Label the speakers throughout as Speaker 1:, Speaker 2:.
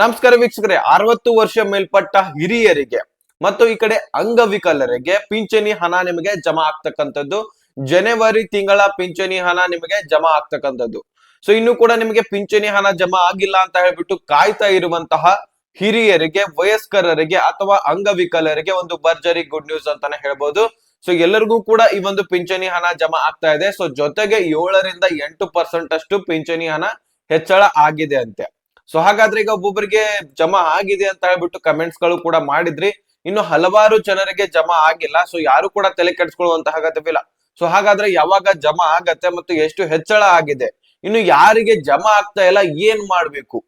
Speaker 1: ನಮಸ್ಕಾರ ವೀಕ್ಷಕರೇ, ಅರವತ್ತು ವರ್ಷ ಮೇಲ್ಪಟ್ಟ ಹಿರಿಯರಿಗೆ ಮತ್ತು ಈ ಕಡೆ ಅಂಗವಿಕಲರಿಗೆ ಪಿಂಚಣಿ ಹಣ ನಿಮಗೆ ಜಮಾ ಆಗ್ತಕ್ಕಂಥದ್ದು. ಜನವರಿ ತಿಂಗಳ ಪಿಂಚಣಿ ಹಣ ನಿಮಗೆ ಜಮಾ ಆಗ್ತಕ್ಕಂಥದ್ದು. ಸೊ ಇನ್ನು ಕೂಡ ನಿಮಗೆ ಪಿಂಚಣಿ ಹಣ ಜಮಾ ಆಗಿಲ್ಲ ಅಂತ ಹೇಳ್ಬಿಟ್ಟು ಕಾಯ್ತಾ ಇರುವಂತಹ ಹಿರಿಯರಿಗೆ, ವಯಸ್ಕರರಿಗೆ ಅಥವಾ ಅಂಗವಿಕಲರಿಗೆ ಒಂದು ಭರ್ಜರಿ ಗುಡ್ ನ್ಯೂಸ್ ಅಂತಾನೆ ಹೇಳ್ಬೋದು. ಸೊ ಎಲ್ಲರಿಗೂ ಕೂಡ ಈ ಒಂದು ಪಿಂಚಣಿ ಹಣ ಜಮಾ ಆಗ್ತಾ ಇದೆ. ಸೊ ಜೊತೆಗೆ ಏಳರಿಂದ ಎಂಟು ಪರ್ಸೆಂಟ್ ಅಷ್ಟು ಪಿಂಚಣಿ ಹಣ ಹೆಚ್ಚಳ ಆಗಿದೆ ಅಂತೆ. ಸೊ ಹಾಗಾದ್ರೆ ಈಗ ಒಬ್ಬೊಬ್ಬರಿಗೆ ಜಮಾ ಆಗಿದೆ ಅಂತ ಹೇಳ್ಬಿಟ್ಟು ಕಮೆಂಟ್ಸ್ಗಳು ಕೂಡ ಮಾಡಿದ್ರಿ. ಇನ್ನು ಹಲವಾರು ಜನರಿಗೆ ಜಮಾ ಆಗಿಲ್ಲ. ಸೊ ಯಾರು ಕೂಡ ತಲೆ ಕೆಡಿಸ್ಕೊಳ್ಳುವಂತಹ ಅಗತ್ಯವಿಲ್ಲ. ಸೊ ಹಾಗಾದ್ರೆ ಯಾವಾಗ ಜಮಾ ಆಗತ್ತೆ ಮತ್ತು ಎಷ್ಟು ಹೆಚ್ಚಳ ಆಗಿದೆ? ಇನ್ನು ಯಾರಿಗೆ ಜಮಾ ಆಗ್ತಾ ಇಲ್ಲ, ಏನ್ ಮಾಡ್ಬೇಕು?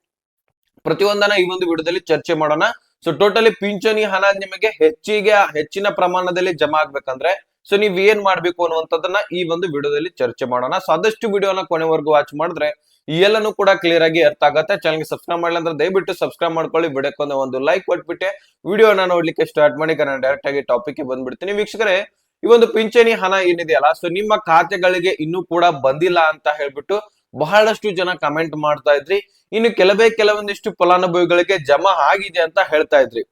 Speaker 1: ಪ್ರತಿಯೊಂದನ್ನ ಈ ಒಂದು ವಿಡಿಯೋದಲ್ಲಿ ಚರ್ಚೆ ಮಾಡೋಣ. ಸೊ ಟೋಟಲಿ ಪಿಂಚಣಿ ಹಣ ನಿಮಗೆ ಹೆಚ್ಚಿಗೆ, ಹೆಚ್ಚಿನ ಪ್ರಮಾಣದಲ್ಲಿ ಜಮಾ ಆಗ್ಬೇಕಂದ್ರೆ ಸೊ ನೀವ್ ಏನ್ ಮಾಡ್ಬೇಕು ಅನ್ನುವಂಥದ್ದನ್ನ ಈ ಒಂದು ವಿಡಿಯೋದಲ್ಲಿ ಚರ್ಚೆ ಮಾಡೋಣ. ಸೊ ಆದಷ್ಟು ವಿಡಿಯೋನ ಕೊನೆವರೆಗೂ ವಾಚ್ ಮಾಡಿದ್ರೆ ಈ ಎಲ್ಲನೂ ಕೂಡ ಕ್ಲಿಯರ್ ಆಗಿ ಅರ್ಥ ಆಗತ್ತೆ. ಚಾನಲ್ಗೆ ಸಬ್ಸ್ಕ್ರೈಬ್ ಮಾಡಿಲ್ಲ ಅಂದ್ರೆ ದಯವಿಟ್ಟು ಸಬ್ಸ್ಕ್ರೈಬ್ ಮಾಡ್ಕೊಳ್ಳಿ. ವಿಡಿಯೋಕ್ಕೊಂದು ಒಂದು ಲೈಕ್ ಕೊಟ್ಬಿಟ್ಟೆ. ವಿಡಿಯೋನ ನೋಡ್ಲಿಕ್ಕೆ ಸ್ಟಾರ್ಟ್ ಮಾಡಿ ನಾನು ಡೈರೆಕ್ಟ್ ಆಗಿ ಟಾಪಿಕ್ ಬಂದ್ಬಿಡ್ತೀನಿ. ವೀಕ್ಷಕರೇ, ಈ ಒಂದು ಪಿಂಚಣಿ ಹಣ ಏನಿದೆಯಲ್ಲ ಸೊ ನಿಮ್ಮ ಖಾತೆಗಳಿಗೆ ಇನ್ನೂ ಕೂಡ ಬಂದಿಲ್ಲ ಅಂತ ಹೇಳ್ಬಿಟ್ಟು ಬಹಳಷ್ಟು ಜನ ಕಮೆಂಟ್ ಮಾಡ್ತಾ ಇದ್ರಿ. ಇನ್ನು ಕೆಲವೇ ಕೆಲವೊಂದಿಷ್ಟು ಫಲಾನುಭವಿಗಳಿಗೆ ಜಮಾ ಆಗಿದೆ ಅಂತ ಹೇಳ್ತಾ ಇದ್ರಿ.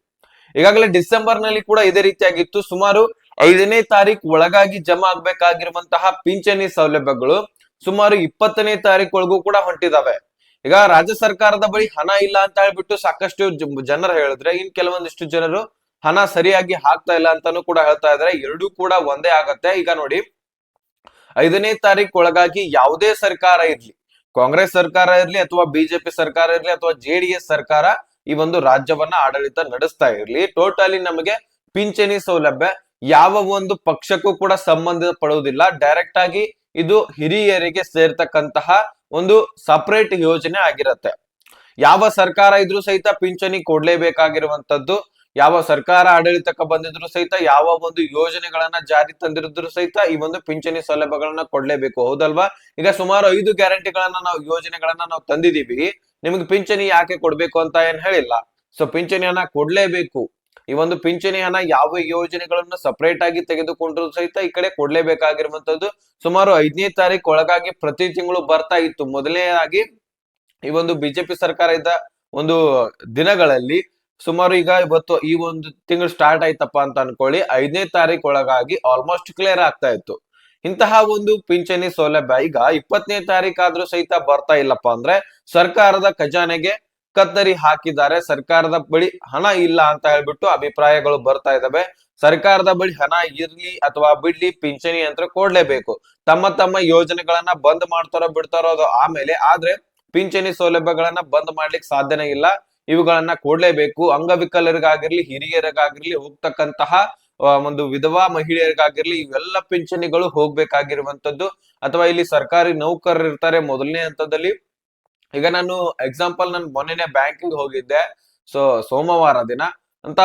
Speaker 1: ಈಗಾಗಲೇ ಡಿಸೆಂಬರ್ನಲ್ಲಿ ಕೂಡ ಇದೇ ರೀತಿಯಾಗಿತ್ತು. ಸುಮಾರು ಐದನೇ ತಾರೀಕು ಒಳಗಾಗಿ ಜಮಾ ಆಗ್ಬೇಕಾಗಿರುವಂತಹ ಪಿಂಚಣಿ ಸೌಲಭ್ಯಗಳು. ಸುಮಾರು ಇಪ್ಪತ್ತನೇ ತಾರೀಕು ಕೂಡ ಹೊಂಟಿದಾವೆ. ಈಗ ರಾಜ್ಯ ಸರ್ಕಾರದ ಬಳಿ ಹಣ ಇಲ್ಲ ಅಂತ ಹೇಳ್ಬಿಟ್ಟು ಸಾಕಷ್ಟು ಜನರು ಹೇಳಿದ್ರೆ, ಇನ್ ಕೆಲವೊಂದಿಷ್ಟು ಜನರು ಹಣ ಸರಿಯಾಗಿ ಹಾಕ್ತಾ ಇಲ್ಲ ಅಂತಾನು ಕೂಡ ಹೇಳ್ತಾ ಇದಾರೆ. ಎರಡೂ ಕೂಡ ಒಂದೇ ಆಗತ್ತೆ. ಈಗ ನೋಡಿ, ಐದನೇ ತಾರೀಕು ಒಳಗಾಗಿ ಯಾವುದೇ ಸರ್ಕಾರ ಇರ್ಲಿ, ಕಾಂಗ್ರೆಸ್ ಸರ್ಕಾರ ಇರ್ಲಿ ಅಥವಾ ಬಿಜೆಪಿ ಸರ್ಕಾರ ಇರ್ಲಿ ಅಥವಾ ಜೆಡಿಎಸ್ ಸರ್ಕಾರ ಈ ಒಂದು ರಾಜ್ಯವನ್ನ ಆಡಳಿತ ನಡೆಸ್ತಾ ಇರ್ಲಿ, ಟೋಟಲಿ ನಮಗೆ ಪಿಂಚಣಿ ಸೌಲಭ್ಯ ಯಾವ ಒಂದು ಪಕ್ಷಕ್ಕೂ ಕೂಡ ಸಂಬಂಧ ಪಡುವುದಿಲ್ಲ ಡೈರೆಕ್ಟ್ ಆಗಿ ಇದು ಹಿರಿಯರಿಗೆ ಸೇರ್ತಕ್ಕಂತಹ ಒಂದು ಸಪರೇಟ್ ಯೋಜನೆ ಆಗಿರತ್ತೆ. ಯಾವ ಸರ್ಕಾರ ಇದ್ರು ಸಹಿತ ಪಿಂಚಣಿ ಕೊಡ್ಲೇಬೇಕಾಗಿರುವಂತದ್ದು ಯಾವ ಸರ್ಕಾರ ಆಡಳಿತಕ್ಕೆ ಬಂದಿದ್ರು ಸಹಿತ, ಯಾವ ಒಂದು ಯೋಜನೆಗಳನ್ನ ಜಾರಿ ತಂದಿರಿದ್ರು ಸಹಿತ ಈ ಒಂದು ಪಿಂಚಣಿ ಸೌಲಭ್ಯಗಳನ್ನ ಕೊಡ್ಲೇಬೇಕು. ಹೌದಲ್ವಾ? ಈಗ ಸುಮಾರು ಐದು ಗ್ಯಾರಂಟಿಗಳನ್ನ ನಾವು, ಯೋಜನೆಗಳನ್ನ ನಾವು ತಂದಿದೀವಿ ನಿಮ್ಗೆ ಪಿಂಚಣಿ ಯಾಕೆ ಕೊಡ್ಬೇಕು ಅಂತ ಏನ್ ಹೇಳಿಲ್ಲ. ಸೊ, ಪಿಂಚಣಿಯನ್ನ ಕೊಡ್ಲೇಬೇಕು. ಈ ಒಂದು ಪಿಂಚಣಿಯನ್ನ ಯಾವ ಯೋಜನೆಗಳನ್ನು ಸಪರೇಟ್ ಆಗಿ ತೆಗೆದುಕೊಂಡ್ರು ಸಹಿತ ಈ ಕಡೆ ಕೊಡ್ಲೇಬೇಕಾಗಿರುವಂತದ್ದು. ಸುಮಾರು ಐದನೇ ತಾರೀಕು ಒಳಗಾಗಿ ಪ್ರತಿ ತಿಂಗಳು ಬರ್ತಾ ಇತ್ತು. ಮೊದಲನೇದಾಗಿ ಈ ಒಂದು ಬಿಜೆಪಿ ಸರ್ಕಾರ ಇದ್ದ ಒಂದು ದಿನಗಳಲ್ಲಿ ಸುಮಾರು ಈಗ ಇವತ್ತು ಈ ಒಂದು ತಿಂಗಳು ಸ್ಟಾರ್ಟ್ ಆಯ್ತಪ್ಪ ಅಂತ ಅನ್ಕೊಳ್ಳಿ. ಐದನೇ ತಾರೀಕು ಒಳಗಾಗಿ ಆಲ್ಮೋಸ್ಟ್ ಕ್ಲಿಯರ್ ಆಗ್ತಾ ಇತ್ತು. ಇಂತಹ ಒಂದು ಪಿಂಚಣಿ ಸೌಲಭ್ಯ ಈಗ ಇಪ್ಪತ್ತನೇ ತಾರೀಕಾದ್ರೂ ಸಹಿತ ಬರ್ತಾ ಇಲ್ಲಪ್ಪ ಅಂದ್ರೆ ಸರ್ಕಾರದ ಖಜಾನೆಗೆ ಕತ್ತರಿ ಹಾಕಿದ್ದಾರೆ. ಸರ್ಕಾರದ ಬಳಿ ಹಣ ಇಲ್ಲ ಅಂತ ಹೇಳ್ಬಿಟ್ಟು ಅಭಿಪ್ರಾಯಗಳು ಬರ್ತಾ ಇದಾವೆ. ಸರ್ಕಾರದ ಬಳಿ ಹಣ ಇರ್ಲಿ ಅಥವಾ ಬಿಡ್ಲಿ ಪಿಂಚಣಿ ಅಂತ ಕೊಡ್ಲೇಬೇಕು. ತಮ್ಮ ತಮ್ಮ ಯೋಜನೆಗಳನ್ನ ಬಂದ್ ಮಾಡ್ತಾರೋ ಬಿಡ್ತಾರೋ ಅದು ಆಮೇಲೆ, ಆದ್ರೆ ಪಿಂಚಣಿ ಸೌಲಭ್ಯಗಳನ್ನ ಬಂದ್ ಮಾಡ್ಲಿಕ್ಕೆ ಸಾಧ್ಯನೇ ಇಲ್ಲ. ಇವುಗಳನ್ನ ಕೊಡ್ಲೇಬೇಕು. ಅಂಗವಿಕಲರಿಗಾಗಿರ್ಲಿ, ಹಿರಿಯರಿಗಾಗಿರ್ಲಿ, ಹೋಗ್ತಕ್ಕಂತಹ ಒಂದು ವಿಧವಾ ಮಹಿಳೆಯರಿಗಾಗಿರ್ಲಿ, ಇವೆಲ್ಲ ಪಿಂಚಣಿಗಳು ಹೋಗ್ಬೇಕಾಗಿರುವಂತದ್ದು. ಅಥವಾ ಇಲ್ಲಿ ಸರ್ಕಾರಿ ನೌಕರರು ಇರ್ತಾರೆ ಮೊದಲನೇ ಹಂತದಲ್ಲಿ. ಈಗ ನಾನು ಎಕ್ಸಾಂಪಲ್ ನಾನು ಮೊನ್ನೆನೆ ಬ್ಯಾಂಕಿಗೆ ಹೋಗಿದ್ದೆ. ಸೊ ಸೋಮವಾರ ದಿನ ಅಂತ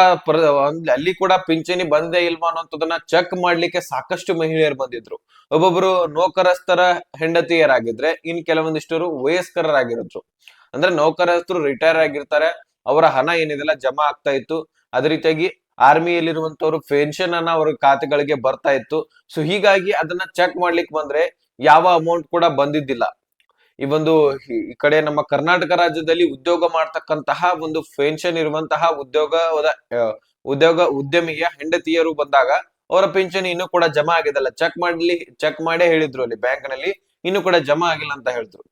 Speaker 1: ಅಲ್ಲಿ ಕೂಡ ಪಿಂಚಣಿ ಬಂದೇ ಇಲ್ವಾ ಅನ್ನೋಂಥದ್ದನ್ನ ಚೆಕ್ ಮಾಡ್ಲಿಕ್ಕೆ ಸಾಕಷ್ಟು ಮಹಿಳೆಯರು ಬಂದಿದ್ರು. ಒಬ್ಬೊಬ್ರು ನೌಕರಸ್ಥರ ಹೆಂಡತಿಯರಾಗಿದ್ರೆ, ಇನ್ ಕೆಲವೊಂದಿಷ್ಟರು ವಯಸ್ಕರರಾಗಿದ್ರು ಅಂದ್ರೆ ನೌಕರಸ್ಥರು ರಿಟೈರ್ ಆಗಿರ್ತಾರೆ, ಅವರ ಹಣ ಏನಿದೆಲ್ಲ ಜಮಾ ಆಗ್ತಾ ಇತ್ತು, ಅದೇ ರೀತಿಯಾಗಿ ಆರ್ಮಿಯಲ್ಲಿರುವಂತವ್ರು ಪೆನ್ಷನ್ ಅನ್ನ ಅವ್ರ ಖಾತೆಗಳಿಗೆ ಬರ್ತಾ ಇತ್ತು. ಸೊ ಹೀಗಾಗಿ ಅದನ್ನ ಚೆಕ್ ಮಾಡ್ಲಿಕ್ಕೆ ಬಂದ್ರೆ ಯಾವ ಅಮೌಂಟ್ ಕೂಡ ಬಂದಿದ್ದಿಲ್ಲ. ಈ ಒಂದು ಈ ಕಡೆ ನಮ್ಮ ಕರ್ನಾಟಕ ರಾಜ್ಯದಲ್ಲಿ ಉದ್ಯೋಗ ಮಾಡ್ತಕ್ಕಂತಹ ಒಂದು ಪೆನ್ಷನ್ ಇರುವಂತಹ ಉದ್ಯೋಗದ ಉದ್ಯೋಗ ಉದ್ಯಮಿಯ ಹೆಂಡತಿಯರು ಬಂದಾಗ ಅವರ ಪಿಂಚಣಿ ಇನ್ನು ಕೂಡ ಜಮಾ ಆಗಿದಲ್ಲ ಚೆಕ್ ಮಾಡ್ಲಿ ಚೆಕ್ ಮಾಡೇ ಹೇಳಿದ್ರು ಅಲ್ಲಿ ಬ್ಯಾಂಕ್ನಲ್ಲಿ. ಇನ್ನು ಕೂಡ ಜಮಾ ಆಗಿಲ್ಲ ಅಂತ ಹೇಳಿದ್ರು.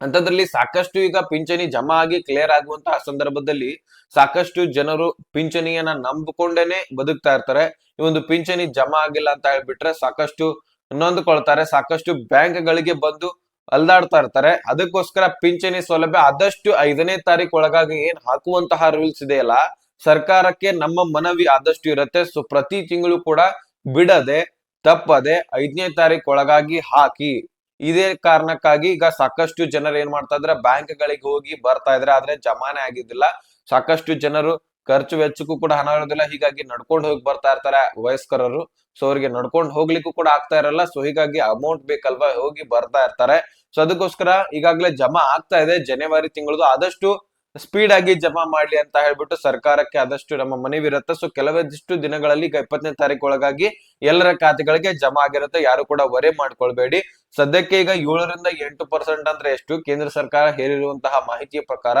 Speaker 1: ಅಂತದ್ರಲ್ಲಿ ಸಾಕಷ್ಟು ಈಗ ಪಿಂಚಣಿ ಜಮಾ ಆಗಿ ಕ್ಲಿಯರ್ ಆಗುವಂತಹ ಸಂದರ್ಭದಲ್ಲಿ ಸಾಕಷ್ಟು ಜನರು ಪಿಂಚಣಿಯನ್ನ ನಂಬಿಕೊಂಡೇನೆ ಬದುಕ್ತಾ ಇರ್ತಾರೆ. ಈ ಒಂದು ಪಿಂಚಣಿ ಜಮಾ ಆಗಿಲ್ಲ ಅಂತ ಹೇಳ್ಬಿಟ್ರೆ ಸಾಕಷ್ಟು ನೊಂದ್ಕೊಳ್ತಾರೆ. ಸಾಕಷ್ಟು ಬ್ಯಾಂಕ್ ಗಳಿಗೆ ಬಂದು ಅಲ್ದಾಡ್ತಾ ಇರ್ತಾರೆ. ಅದಕ್ಕೋಸ್ಕರ ಪಿಂಚಣಿ ಸೌಲಭ್ಯ ಆದಷ್ಟು ಐದನೇ ತಾರೀಕು ಒಳಗಾಗಿ ಏನ್ ಹಾಕುವಂತಹ ರೂಲ್ಸ್ ಇದೆಯಲ್ಲ, ಸರ್ಕಾರಕ್ಕೆ ನಮ್ಮ ಮನವಿ ಆದಷ್ಟು ಇರುತ್ತೆ. ಸೊ ಪ್ರತಿ ತಿಂಗಳು ಕೂಡ ಬಿಡದೆ, ತಪ್ಪದೆ ಐದನೇ ತಾರೀಕು ಒಳಗಾಗಿ ಹಾಕಿ. ಇದೇ ಕಾರಣಕ್ಕಾಗಿ ಈಗ ಸಾಕಷ್ಟು ಜನರು ಏನ್ ಮಾಡ್ತಾ ಇದ್ರೆ ಬ್ಯಾಂಕ್ ಗಳಿಗೆ ಹೋಗಿ ಬರ್ತಾ ಇದ್ರೆ ಆದ್ರೆ ಜಮಾನೆ ಆಗಿದ್ದಿಲ್ಲ. ಸಾಕಷ್ಟು ಜನರು ಖರ್ಚು ವೆಚ್ಚಕ್ಕೂ ಕೂಡ ಹಣ ಇರೋದಿಲ್ಲ. ಹೀಗಾಗಿ ನಡ್ಕೊಂಡು ಹೋಗಿ ಬರ್ತಾ ಇರ್ತಾರೆ ವಯಸ್ಕರರು. ಸೊ ಅವ್ರಿಗೆ ನಡ್ಕೊಂಡು ಹೋಗ್ಲಿಕ್ಕೂ ಕೂಡ ಆಗ್ತಾ ಇರಲ್ಲ. ಸೊ ಹೀಗಾಗಿ ಅಮೌಂಟ್ ಬೇಕಲ್ವಾ ಹೋಗಿ ಬರ್ತಾ ಇರ್ತಾರೆ. ಸೊ ಅದಕ್ಕೋಸ್ಕರ ಈಗಾಗಲೇ ಜಮಾ ಆಗ್ತಾ ಇದೆ. ಜನವರಿ ತಿಂಗಳದು ಆದಷ್ಟು ಸ್ಪೀಡ್ ಆಗಿ ಜಮಾ ಮಾಡ್ಲಿ ಅಂತ ಹೇಳ್ಬಿಟ್ಟು ಸರ್ಕಾರಕ್ಕೆ ಆದಷ್ಟು ನಮ್ಮ ಮನವಿರುತ್ತೆ ಸೊ ಕೆಲವೊಂದಿಷ್ಟು ದಿನಗಳಲ್ಲಿ ಈಗ ಇಪ್ಪತ್ತನೇ ತಾರೀಕು ಒಳಗಾಗಿ ಎಲ್ಲರ ಖಾತೆಗಳಿಗೆ ಜಮಾ ಆಗಿರುತ್ತೆ. ಯಾರು ಕೂಡ ವರೆ ಮಾಡ್ಕೊಳ್ಬೇಡಿ. ಸದ್ಯಕ್ಕೆ ಈಗ ಏಳರಿಂದ ಎಂಟು ಪರ್ಸೆಂಟ್ ಅಂದ್ರೆ ಎಷ್ಟು? ಕೇಂದ್ರ ಸರ್ಕಾರ ಹೇರಿರುವಂತಹ ಮಾಹಿತಿಯ ಪ್ರಕಾರ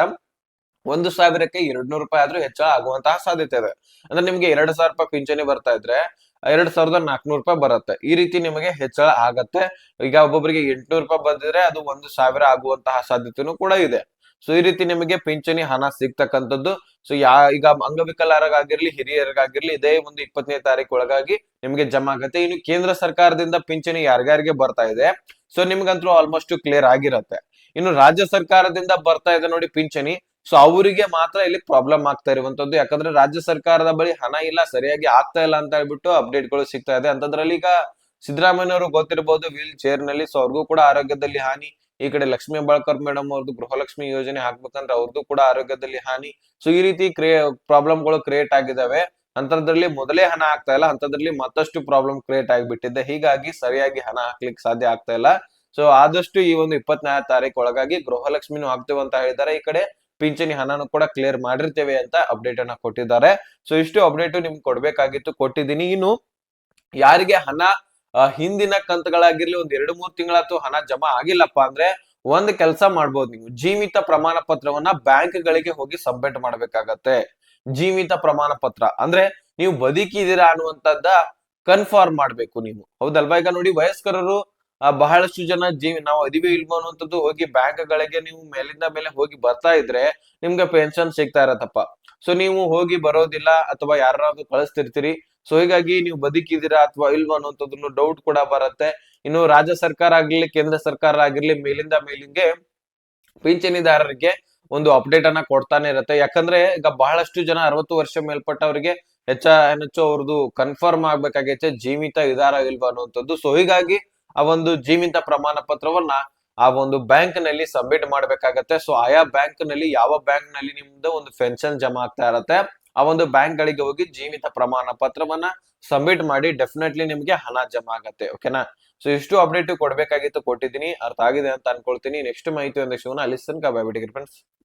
Speaker 1: ಒಂದು ಸಾವಿರಕ್ಕೆ ಎರಡ್ ನೂರು ರೂಪಾಯಿ ಆದ್ರೂ ಹೆಚ್ಚಳ ಆಗುವಂತಹ ಸಾಧ್ಯತೆ ಇದೆ. ಅಂದ್ರೆ ನಿಮ್ಗೆ ಎರಡ್ ಸಾವಿರ ರೂಪಾಯಿ ಪಿಂಚಣಿ ಬರ್ತಾ ಇದ್ರೆ, ಎರಡ್ ಸಾವಿರದ ನಾಲ್ಕನೂರು ರೂಪಾಯಿ ಬರುತ್ತೆ. ಈ ರೀತಿ ನಿಮಗೆ ಹೆಚ್ಚಳ ಆಗತ್ತೆ. ಈಗ ಒಬ್ಬೊಬ್ಬರಿಗೆ ಎಂಟ್ನೂರು ರೂಪಾಯಿ ಬಂದಿದ್ರೆ ಅದು ಒಂದು ಸಾವಿರ ಆಗುವಂತಹ ಸಾಧ್ಯತೆನೂ ಕೂಡ ಇದೆ. ಸೊ ಈ ರೀತಿ ನಿಮಗೆ ಪಿಂಚಣಿ ಹಣ ಸಿಗ್ತಕ್ಕಂಥದ್ದು. ಸೊ ಯಾ, ಈಗ ಅಂಗವಿಕಲರಿಗಾಗಿರ್ಲಿ, ಹಿರಿಯರಿಗಾಗಿರ್ಲಿ, ಇದೇ ಒಂದು ಇಪ್ಪತ್ತನೇ ತಾರೀಕು ಒಳಗಾಗಿ ನಿಮಗೆ ಜಮಾ ಆಗತ್ತೆ. ಇನ್ನು ಕೇಂದ್ರ ಸರ್ಕಾರದಿಂದ ಪಿಂಚಣಿ ಯಾರಿಗಾರಿಗೆ ಬರ್ತಾ ಇದೆ? ಸೊ ನಿಮ್ಗಂತೂ ಆಲ್ಮೋಸ್ಟ್ ಕ್ಲಿಯರ್ ಆಗಿರತ್ತೆ. ಇನ್ನು ರಾಜ್ಯ ಸರ್ಕಾರದಿಂದ ಬರ್ತಾ ಇದೆ ನೋಡಿ ಪಿಂಚಣಿ. ಸೊ ಅವರಿಗೆ ಮಾತ್ರ ಇಲ್ಲಿ ಪ್ರಾಬ್ಲಮ್ ಆಗ್ತಾ ಇರುವಂತದ್ದು. ಯಾಕಂದ್ರೆ ರಾಜ್ಯ ಸರ್ಕಾರದ ಬಳಿ ಹಣ ಇಲ್ಲ, ಸರಿಯಾಗಿ ಆಗ್ತಾ ಇಲ್ಲ ಅಂತ ಹೇಳ್ಬಿಟ್ಟು ಅಪ್ಡೇಟ್ಗಳು ಸಿಗ್ತಾ ಇದೆ. ಅಂತದ್ರಲ್ಲಿ ಈಗ ಸಿದ್ದರಾಮಯ್ಯನವರು ಗೊತ್ತಿರಬಹುದು ವೀಲ್ ಚೇರ್ನಲ್ಲಿ ಸೊ ಅವ್ರಿಗೂ ಕೂಡ ಆರೋಗ್ಯದಲ್ಲಿ ಹಾನಿ. ಈ ಕಡೆ ಲಕ್ಷ್ಮೀ ಬಾಳ್ಕರ್ ಮೇಡಮ್ ಅವ್ರದ್ದು ಗೃಹಲಕ್ಷ್ಮಿ ಯೋಜನೆ ಹಾಕ್ಬೇಕಂದ್ರೆ ಅವ್ರದ್ದು ಕೂಡ ಆರೋಗ್ಯದಲ್ಲಿ ಹಾನಿ. ಸೊ ಈ ರೀತಿ ಕ್ರಿಯೇ ಪ್ರಾಬ್ಲಮ್ಗಳು ಕ್ರಿಯೇಟ್ ಆಗಿದಾವೆ. ಅಂತದ್ರಲ್ಲಿ ಮೊದಲೇ ಹಣ ಆಗ್ತಾ ಇಲ್ಲ, ಅಂತದ್ರಲ್ಲಿ ಮತ್ತಷ್ಟು ಪ್ರಾಬ್ಲಮ್ ಕ್ರಿಯೇಟ್ ಆಗಿಬಿಟ್ಟಿದೆ. ಹೀಗಾಗಿ ಸರಿಯಾಗಿ ಹಣ ಹಾಕ್ಲಿಕ್ಕೆ ಸಾಧ್ಯ ಆಗ್ತಾ ಇಲ್ಲ. ಸೊ ಆದಷ್ಟು ಈ ಒಂದು ಇಪ್ಪತ್ನಾಲ್ಕು ತಾರೀಕು ಒಳಗಾಗಿ ಗೃಹಲಕ್ಷ್ಮಿನೂ ಹಾಕ್ತೇವೆ ಅಂತ ಹೇಳಿದ್ದಾರೆ. ಈ ಕಡೆ ಪಿಂಚಣಿ ಹಣನು ಕೂಡ ಕ್ಲಿಯರ್ ಮಾಡಿರ್ತೇವೆ ಅಂತ ಅಪ್ಡೇಟ್ ಅನ್ನ ಕೊಟ್ಟಿದ್ದಾರೆ. ಸೊ ಇಷ್ಟು ಅಪ್ಡೇಟ್ ನಿಮ್ಗೆ ಕೊಡ್ಬೇಕಾಗಿತ್ತು, ಕೊಟ್ಟಿದ್ದೀನಿ. ಇನ್ನು ಯಾರಿಗೆ ಹಣ ಹಿಂದಿನ ಕಂತುಗಳಾಗಿರ್ಲಿ, ಒಂದ್ ಎರಡು ಮೂರು ತಿಂಗಳಾತು ಹಣ ಜಮಾ ಆಗಿಲ್ಲಪ್ಪ ಅಂದ್ರೆ ಒಂದ್ ಕೆಲಸ ಮಾಡ್ಬೋದು ನೀವು. ಜೀವಿತ ಪ್ರಮಾಣ ಪತ್ರವನ್ನ ಬ್ಯಾಂಕ್ ಗಳಿಗೆ ಹೋಗಿ ಸಬ್ಮಿಟ್ ಮಾಡ್ಬೇಕಾಗತ್ತೆ. ಜೀವಿತ ಪ್ರಮಾಣ ಪತ್ರ. ಅಂದ್ರೆ ನೀವು ಬದುಕಿದ್ದೀರಾ ಅನ್ನುವಂಥದ್ದ ಕನ್ಫರ್ಮ್ ಮಾಡ್ಬೇಕು ನೀವು. ಹೌದಲ್ವಾ? ಈಗ ನೋಡಿ ವಯಸ್ಕರರು ಬಹಳಷ್ಟು ಜನ ಜೀವಿ ನಾವು ಅದಿವೆ ಇಲ್ವೋ ಅನ್ನುವಂಥದ್ದು ಹೋಗಿ ಬ್ಯಾಂಕ್ ಗಳಿಗೆ ನೀವು ಮೇಲಿಂದ ಮೇಲೆ ಹೋಗಿ ಬರ್ತಾ ಇದ್ರೆ ನಿಮ್ಗೆ ಪೆನ್ಷನ್ ಸಿಗ್ತಾ ಇರತ್ತಪ್ಪ. ಸೊ ನೀವು ಹೋಗಿ ಬರೋದಿಲ್ಲ ಅಥವಾ ಯಾರಾದ್ರೂ ಕಳಿಸ್ತಿರ್ತೀರಿ. ಸೊ ಹೀಗಾಗಿ ನೀವು ಬದುಕಿದ್ದೀರಾ ಅಥವಾ ಇಲ್ವೋ ಅನ್ನುವಂಥದ್ದನ್ನು ಡೌಟ್ ಕೂಡ ಬರುತ್ತೆ. ಇನ್ನು ರಾಜ್ಯ ಸರ್ಕಾರ ಆಗಿರ್ಲಿ ಕೇಂದ್ರ ಸರ್ಕಾರ ಆಗಿರ್ಲಿ ಮೇಲಿಂದ ಮೇಲಿಂಗೆ ಪಿಂಚಣಿದಾರರಿಗೆ ಒಂದು ಅಪ್ಡೇಟ್ ಅನ್ನ ಕೊಡ್ತಾನೆ ಇರುತ್ತೆ. ಯಾಕಂದ್ರೆ ಈಗ ಬಹಳಷ್ಟು ಜನ ಅರವತ್ತು ವರ್ಷ ಮೇಲ್ಪಟ್ಟವರಿಗೆ ಹೆಚ್ಚ, ಹೆಚ್ಚು ಅವ್ರದ್ದು ಕನ್ಫರ್ಮ್ ಆಗ್ಬೇಕಾಗೈತೆ, ಜೀವಿತ ಇದಾರ ಇಲ್ವಾ ಅನ್ನುವಂಥದ್ದು. ಸೊ ಹೀಗಾಗಿ ಆ ಒಂದು ಜೀವಿತ ಪ್ರಮಾಣ ಪತ್ರವನ್ನ ಆ ಒಂದು ಬ್ಯಾಂಕ್ನಲ್ಲಿ ಸಬ್ಮಿಟ್ ಮಾಡ್ಬೇಕಾಗತ್ತೆ. ಸೊ, ಆಯಾ ಬ್ಯಾಂಕ್ನಲ್ಲಿ ಯಾವ ಬ್ಯಾಂಕ್ನಲ್ಲಿ ನಿಮ್ದು ಒಂದು ಪೆನ್ಷನ್ ಜಮಾ ಆಗ್ತಾ ಇರತ್ತೆ, ಆ ಒಂದು ಬ್ಯಾಂಕ್ ಗಳಿಗೆ ಹೋಗಿ ಜೀವಿತ ಪ್ರಮಾಣ ಪತ್ರವನ್ನ ಸಬ್ಮಿಟ್ ಮಾಡಿ ಡೆಫಿನೆಟ್ಲಿ ನಿಮ್ಗೆ ಹಣ ಜಮಾ ಆಗತ್ತೆ, ಓಕೆನಾ? ಸೊ, ಇಷ್ಟು ಅಪ್ಡೇಟ್ ಕೊಡ್ಬೇಕಾಗಿತ್ತು, ಕೊಟ್ಟಿದ್ದೀನಿ. ಅರ್ಥ ಆಗಿದೆ ಅಂತ ಅನ್ಕೊಳ್ತೀನಿ. ನೆಕ್ಸ್ಟ್ ಮಾಹಿತಿ ಒಂದಿಷ್ಟು ಅಲ್ಲಿ ತನಕ ಬಾಯ್ ಫ್ರೆಂಡ್ಸ್